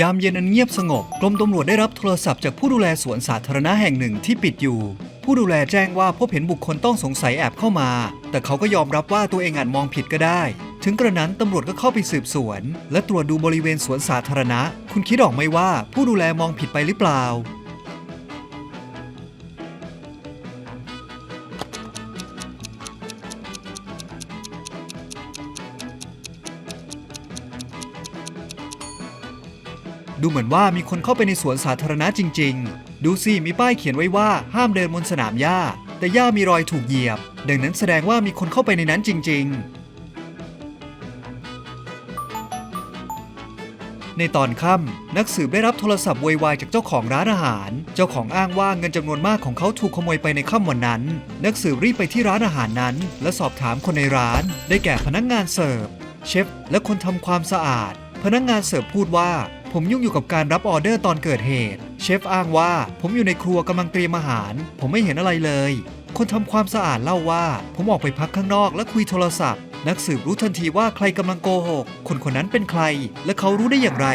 ยามเย็นอันเงียบสงบ กรมตำรวจได้รับโทรศัพท์จากผู้ดูแลสวนสาธารณะแห่งหนึ่งที่ปิดอยู่ ผู้ดูแลแจ้งว่าพบเห็นบุคคลต้องสงสัยแอบเข้ามา แต่เขาก็ยอมรับว่าตัวเองอาจมองผิดก็ได้ ถึงกระนั้นตำรวจก็เข้าไปสืบสวน และตรวจดูบริเวณสวนสาธารณะ คุณคิดออกไหมว่าผู้ดูแลมองผิดไปหรือเปล่า ดูเหมือนว่ามีคนเข้าไปในสวนสาธารณะจริง ๆ ดูสิมีป้ายเขียนไว้ว่าห้ามเดินบนสนามหญ้า แต่หญ้ามีรอยถูกเหยียบ ดังนั้นแสดงว่ามีคนเข้าไปในนั้นจริง ๆ ในตอนค่ำนักสืบได้รับโทรศัพท์วยวายจากเจ้าของร้านอาหาร เจ้าของอ้างว่าเงินจำนวนมากของเขาถูกขโมยไปในค่ำวันนั้น นักสืบรีบไปที่ร้านอาหารนั้น และสอบถามคนในร้าน ได้แก่พนักงานเสิร์ฟเชฟและคนทำความสะอาด พนักงานเสิร์ฟพูดว่า ผมยุ่งอยู่กับการรับออเดอร์ตอนเกิดเหตุ เชฟอ้างว่าผมอยู่ในครัวกำลังเตรียมอาหาร ผมไม่เห็นอะไรเลย คนทำความสะอาดเล่าว่า ผมออกไปพักข้างนอกและคุยโทรศัพท์ นักสืบรู้ทันทีว่าใครกำลังโกหก คนคนนั้นเป็นใคร และเขารู้ได้อย่างไร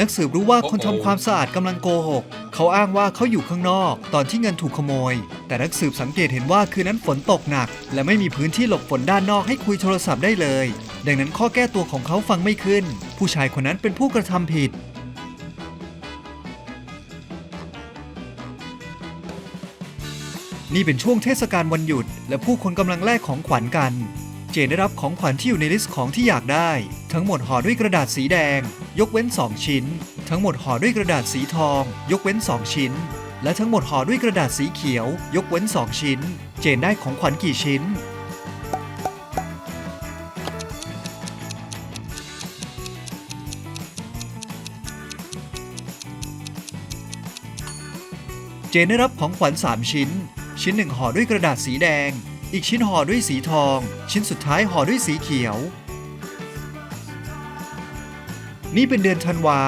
นักสืบรู้ว่าคนทำความสะอาดกำลังโกหก เขาอ้างว่าเขาอยู่ข้างนอก ตอนที่เงินถูกขโมย แต่นักสืบสังเกตเห็นว่าคืนนั้นฝนตกหนัก และไม่มีพื้นที่หลบฝนด้านนอกให้คุยโทรศัพท์ได้เลย ดังนั้นข้อแก้ตัวของเขาฟังไม่ขึ้น ผู้ชายคนนั้นเป็นผู้กระทำผิด นี่เป็นช่วงเทศกาลวันหยุด และผู้คนกำลังแลกของขวัญกัน เจนได้รับของขวัญที่อยู่ในลิสต์ของที่อยากได้ ทั้งหมดห่อด้วยกระดาษสีแดง ยกเว้น 2 ชิ้น ทั้งหมดห่อด้วยกระดาษสีทอง ยกเว้น 2 ชิ้น และทั้งหมดห่อด้วยกระดาษสีเขียว ยกเว้น 2 ชิ้น เจนได้ของขวัญกี่ชิ้น เจนได้รับของขวัญ 3 ชิ้น ชิ้นหนึ่งห่อด้วยกระดาษสีแดง อีกชิ้นห่อด้วยสีทอง ชิ้นสุดท้ายห่อด้วยสีเขียว นี่เป็นเดือนธันวา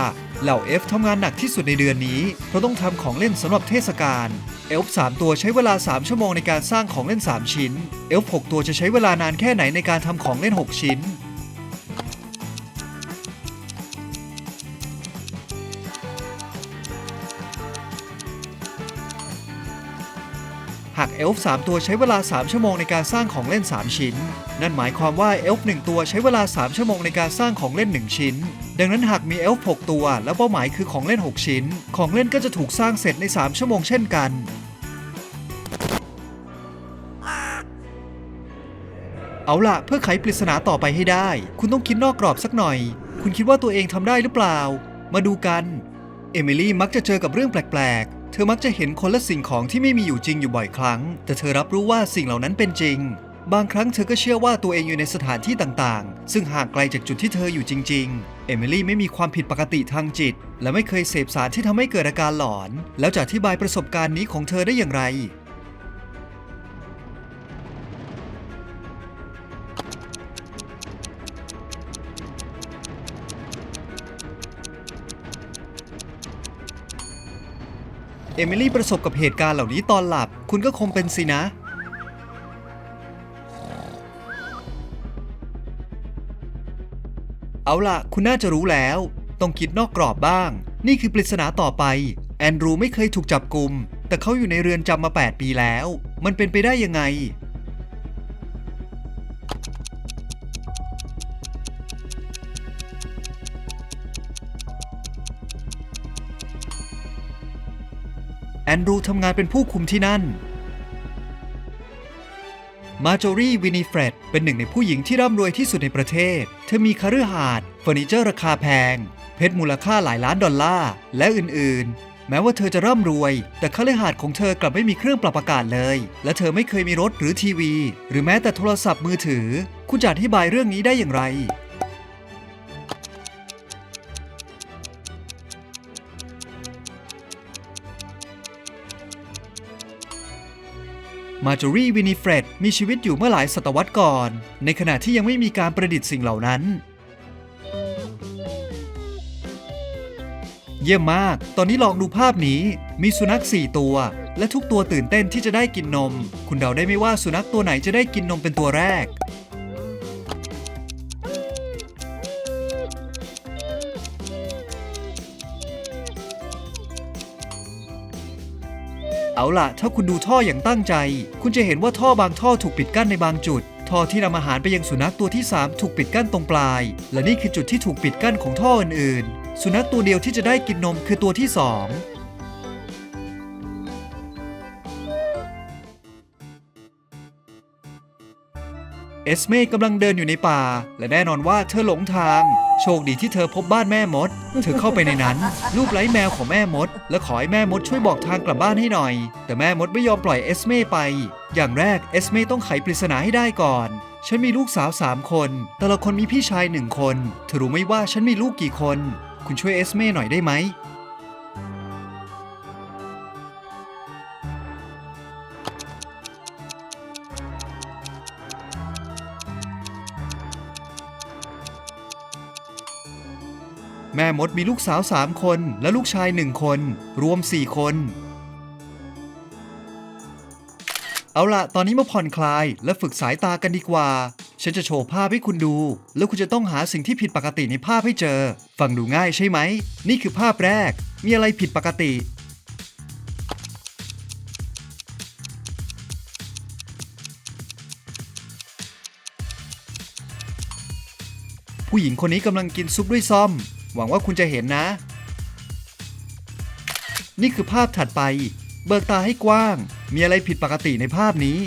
เหล่าเอฟทำงานหนักที่สุดในเดือนนี้เพราะต้องทำของเล่นสำหรับเทศกาลเอลฟ์3ตัวใช้เวลา 3 ชั่วโมงในการสร้างของเล่น 3 ชิ้น เอลฟ์6ตัวจะใช้เวลานานแค่ไหนในการทำของเล่น 6 ชิ้น เอลฟ์3ตัวใช้เวลา 3 ชั่วโมงในการสร้างของเล่น 3 ชิ้น นั่นหมายความว่าเอลฟ์1ตัวใช้เวลา 3 ชั่วโมงในการสร้างของเล่น 1 ชิ้น ดังนั้นหากมีเอลฟ์6ตัว แล้วเป้าหมายคือของเล่น 6 ชิ้น ของเล่นก็จะถูกสร้างเสร็จใน 3 ชั่วโมงเช่นกันเอาล่ะ เพื่อไขปริศนาต่อไปให้ได้ คุณต้องคิดนอกกรอบสักหน่อย คุณคิดว่าตัวเองทำได้หรือเปล่า มาดูกัน เอมิลี่มักจะเจอกับเรื่องแปลก เธอมักจะเห็นคนและสิ่งของที่ไม่มีอยู่จริงอยู่บ่อยครั้ง แต่เธอรับรู้ว่าสิ่งเหล่านั้นเป็นจริง บางครั้งเธอก็เชื่อว่าตัวเองอยู่ในสถานที่ต่างๆ ซึ่งห่างไกลจากจุดที่เธออยู่จริง ๆ เอมิลี่ไม่มีความผิดปกติทางจิต และไม่เคยเสพสารที่ทำให้เกิดอาการหลอน แล้วจะอธิบายประสบการณ์นี้ของเธอได้อย่างไร เอมิลี่ประสบกับเหตุการณ์เหล่านี้ตอนหลับ คุณก็คงเป็นสินะ เอาล่ะ คุณน่าจะรู้แล้ว ต้องคิดนอกกรอบบ้าง นี่คือปริศนาต่อไป แอนดรูไม่เคยถูกจับกลุม แต่เขาอยู่ในเรือนจำมา 8 ปีแล้ว มันเป็นไปได้ยังไง แอนดรูทำงานเป็นผู้คุมที่นั่น มาโจรีวินิเฟรดเป็นหนึ่งในผู้หญิงที่ร่ำรวยที่สุดในประเทศ เธอมีคฤหาสน์เฟอร์นิเจอร์ราคาแพง เพชรมูลค่าหลายล้านดอลลาร์และอื่นๆ แม้ว่าเธอจะร่ำรวย แต่คฤหาสน์ของเธอกลับไม่มีเครื่องปรับอากาศเลย และเธอไม่เคยมีรถหรือทีวี หรือแม้แต่โทรศัพท์มือถือ คุณจะอธิบายเรื่องนี้ได้อย่างไร มาจูรีวินิเฟรดมีชีวิตอยู่เมื่อหลายศตวรรษก่อน ในขณะที่ยังไม่มีการประดิษฐ์สิ่งเหล่านั้น เยี่ยมมาก ตอนนี้ลองดูภาพนี้ มีสุนัข 4 ตัว และทุกตัวตื่นเต้นที่จะได้กินนม คุณเดาได้ไหมว่าสุนัขตัวไหนจะได้กินนมเป็นตัวแรก เอาล่ะ ถ้าคุณดูท่ออย่างตั้งใจ คุณจะเห็นว่าท่อบางท่อถูกปิดกั้นในบางจุด ท่อที่นำอาหารไปยังสุนัขตัวที่ 3 ถูกปิดกั้นตรงปลาย และนี่คือจุดที่ถูกปิดกั้นของท่ออื่นๆ สุนัขตัวเดียวที่จะได้กินนมคือตัวที่ 2 เอสเม่กำลังเดินอยู่ในป่า และแน่นอนว่าเธอหลงทาง โชคดีที่เธอพบบ้านแม่มด เธอเข้าไปในนั้น รูปไล้แมวของแม่มด และขอให้แม่มดช่วยบอกทางกลับบ้านให้หน่อย แต่แม่มดไม่ยอมปล่อยเอสเม่ไป อย่างแรกเอสเม่ต้องไขปริศนาให้ได้ก่อน ฉันมีลูกสาวสามคน แต่ละคนมีพี่ชายหนึ่งคน เธอรู้ไหมว่าฉันมีลูกกี่คน คุณช่วยเอสเม่หน่อยได้ไหม แม่มดมีลูกสาวสามคนและลูกชายหนึ่งคน รวมสี่คน เอาละตอนนี้มาผ่อนคลายและฝึกสายตากันดีกว่า ฉันจะโชว์ภาพให้คุณดู แล้วคุณจะต้องหาสิ่งที่ผิดปกติในภาพให้เจอ ฟังดูง่ายใช่ไหม นี่คือภาพแรก มีอะไรผิดปกติ ผู้หญิงคนนี้กำลังกินซุปด้วยซ่อม หวังว่าคุณจะเห็นนะ นี่คือภาพถัดไป เบิกตาให้กว้าง มีอะไรผิดปกติในภาพนี้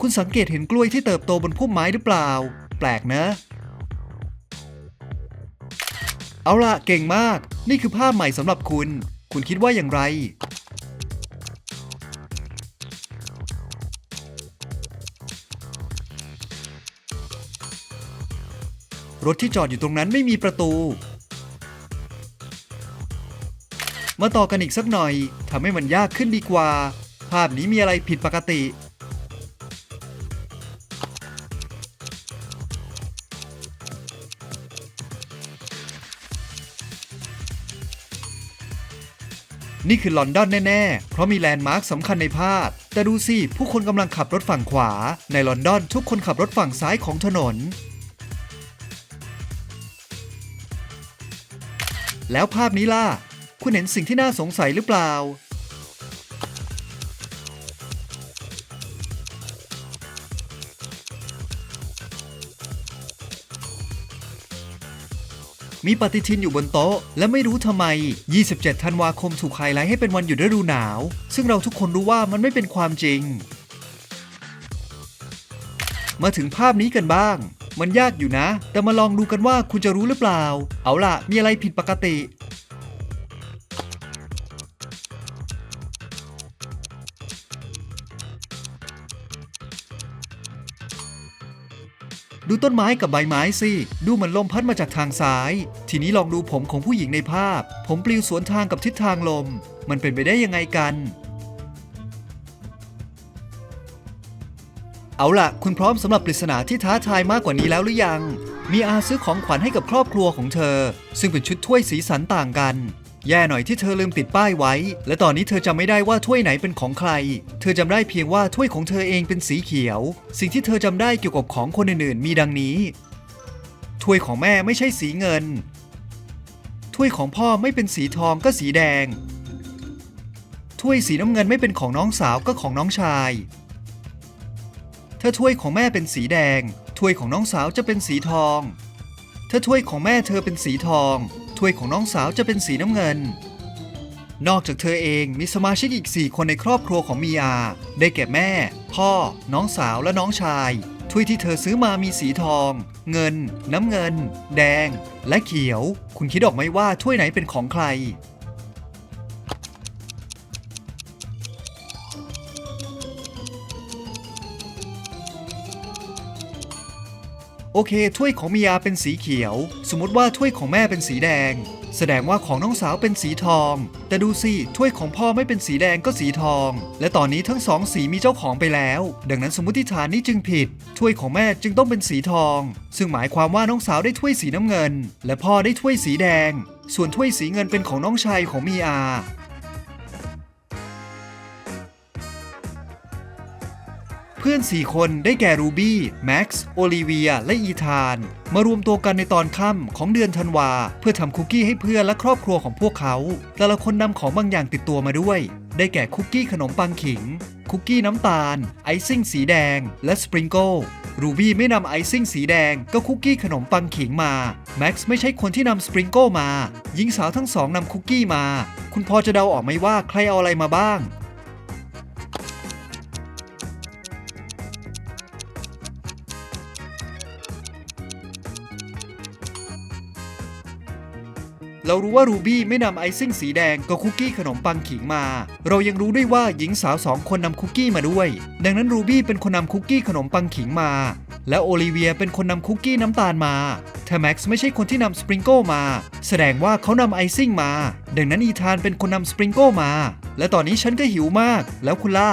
คุณสังเกตเห็นกล้วยที่เติบโตบนพุ่มไม้หรือเปล่า แปลกนะ เอาล่ะเก่งมาก นี่คือภาพใหม่สำหรับคุณ คุณคิดว่าอย่างไร ถที่จอดอยู่ตรงนั้นไม่มีประตู มาต่อกันอีกสักหน่อยทำให้มันยากขึ้นดีกว่า ภาพนี้มีอะไรผิดปกติ นี่คือลอนดอนแน่ ๆ เพราะมีแลนด์มาร์คสำคัญในภาพ แต่ดูสิ ผู้คนกำลังขับรถฝั่งขวา ในลอนดอนทุกคนขับรถฝั่งซ้ายของถนน แล้วภาพนี้ล่ะ คุณเห็นสิ่งที่น่าสงสัยหรือเปล่า มีปฏิทินอยู่บนโต๊ะ และไม่รู้ทำไม 27 ธันวาคมถูกไฮไลท์ให้เป็นวันหยุดฤดูหนาว ซึ่งเราทุกคนรู้ว่ามันไม่เป็นความจริง มาถึงภาพนี้กันบ้าง มันยากอยู่นะ แต่มาลองดูกันว่าคุณจะรู้หรือเปล่า เอาล่ะ มีอะไรผิดปกติ ดูต้นไม้กับใบไม้สิ ดูเหมือนลมพัดมาจากทางซ้าย ทีนี้ลองดูผมของผู้หญิงในภาพ ผมปลิวสวนทางกับทิศทางลม มันเป็นไปได้ยังไงกัน เอาล่ะ คุณพร้อมสำหรับปริศนาที่ท้าทายมากกว่านี้แล้วหรือยัง มีอาซื้อของขวัญให้กับครอบครัวของเธอ ซึ่งเป็นชุดถ้วยสีสันต่างกัน แย่หน่อยที่เธอลืมติดป้ายไว้ และตอนนี้เธอจำไม่ได้ว่าถ้วยไหนเป็นของใคร เธอจำได้เพียงว่าถ้วยของเธอเองเป็นสีเขียว สิ่งที่เธอจำได้เกี่ยวกับของคนอื่นๆ มีดังนี้ ถ้วยของแม่ไม่ใช่สีเงิน ถ้วยของพ่อไม่เป็นสีทองก็สีแดง ถ้วยสีน้ำเงินไม่เป็นของน้องสาวก็ของน้องชาย ถ้าถ้วยของแม่เป็นสีแดง ถ้วยของน้องสาวจะเป็นสีทอง ถ้าถ้วยของแม่เธอเป็นสีทอง ถ้วยของน้องสาวจะเป็นสีน้ำเงิน นอกจากเธอเองมีสมาชิกอีก 4 คนในครอบครัวของมีอา ได้แก่แม่ พ่อ น้องสาวและน้องชาย ถ้วยที่เธอซื้อมามีสีทอง เงิน น้ำเงิน แดง และเขียว คุณคิดออกไหมว่าถ้วยไหนเป็นของใคร โอเค ถ้วยของมียาเป็นสีเขียว สมมติว่าถ้วยของแม่เป็นสีแดง แสดงว่าของน้องสาวเป็นสีทอง แต่ดูสิ ถ้วยของพ่อไม่เป็นสีแดงก็สีทอง และตอนนี้ทั้งสองสีมีเจ้าของไปแล้ว ดังนั้นสมมติฐานนี้จึงผิด ถ้วยของแม่จึงต้องเป็นสีทอง ซึ่งหมายความว่าน้องสาวได้ถ้วยสีน้ำเงิน และพ่อได้ถ้วยสีแดง ส่วนถ้วยสีเงินเป็นของน้องชายของมีอา เพื่อน 4 คนได้แก่รูบี้แม็กซ์โอลิเวีย และอีธาน มารวมตัวกันในตอนค่ำของเดือนธันวา เพื่อทำคุกกี้ให้เพื่อนและครอบครัวของพวกเขา แต่ละคนนำของบางอย่างติดตัวมาด้วย ได้แก่คุกกี้ขนมปังขิง คุกกี้น้ำตาล ไอซิ่งสีแดง และสปริงเกิลรูบี้ไม่นำไอซิ่งสีแดงก็คุกกี้ขนมปังขิงมา แม็กซ์ไม่ใช่คนที่นำสปริงเกิลมา หญิงสาวทั้งสองนำคุกกี้มา คุณพอจะเดาออกไหมว่าใครเอาอะไรมาบ้าง เรารู้ว่ารูบี้ไม่นำไอซิ่งสีแดงกับคุกกี้ขนมปังขิงมา เรายังรู้ด้วยว่าหญิงสาวสองคนนำคุกกี้มาด้วย ดังนั้นรูบี้เป็นคนนำคุกกี้ขนมปังขิงมา และโอลิเวียเป็นคนนำคุกกี้น้ำตาลมาถ้าแม็กซ์ไม่ใช่คนที่นำสปริงเกิลมา แสดงว่าเขานำไอซิ่งมา ดังนั้นอีธานเป็นคนนำสปริงเกิลมา และตอนนี้ฉันก็หิวมาก แล้วคุณล่ะ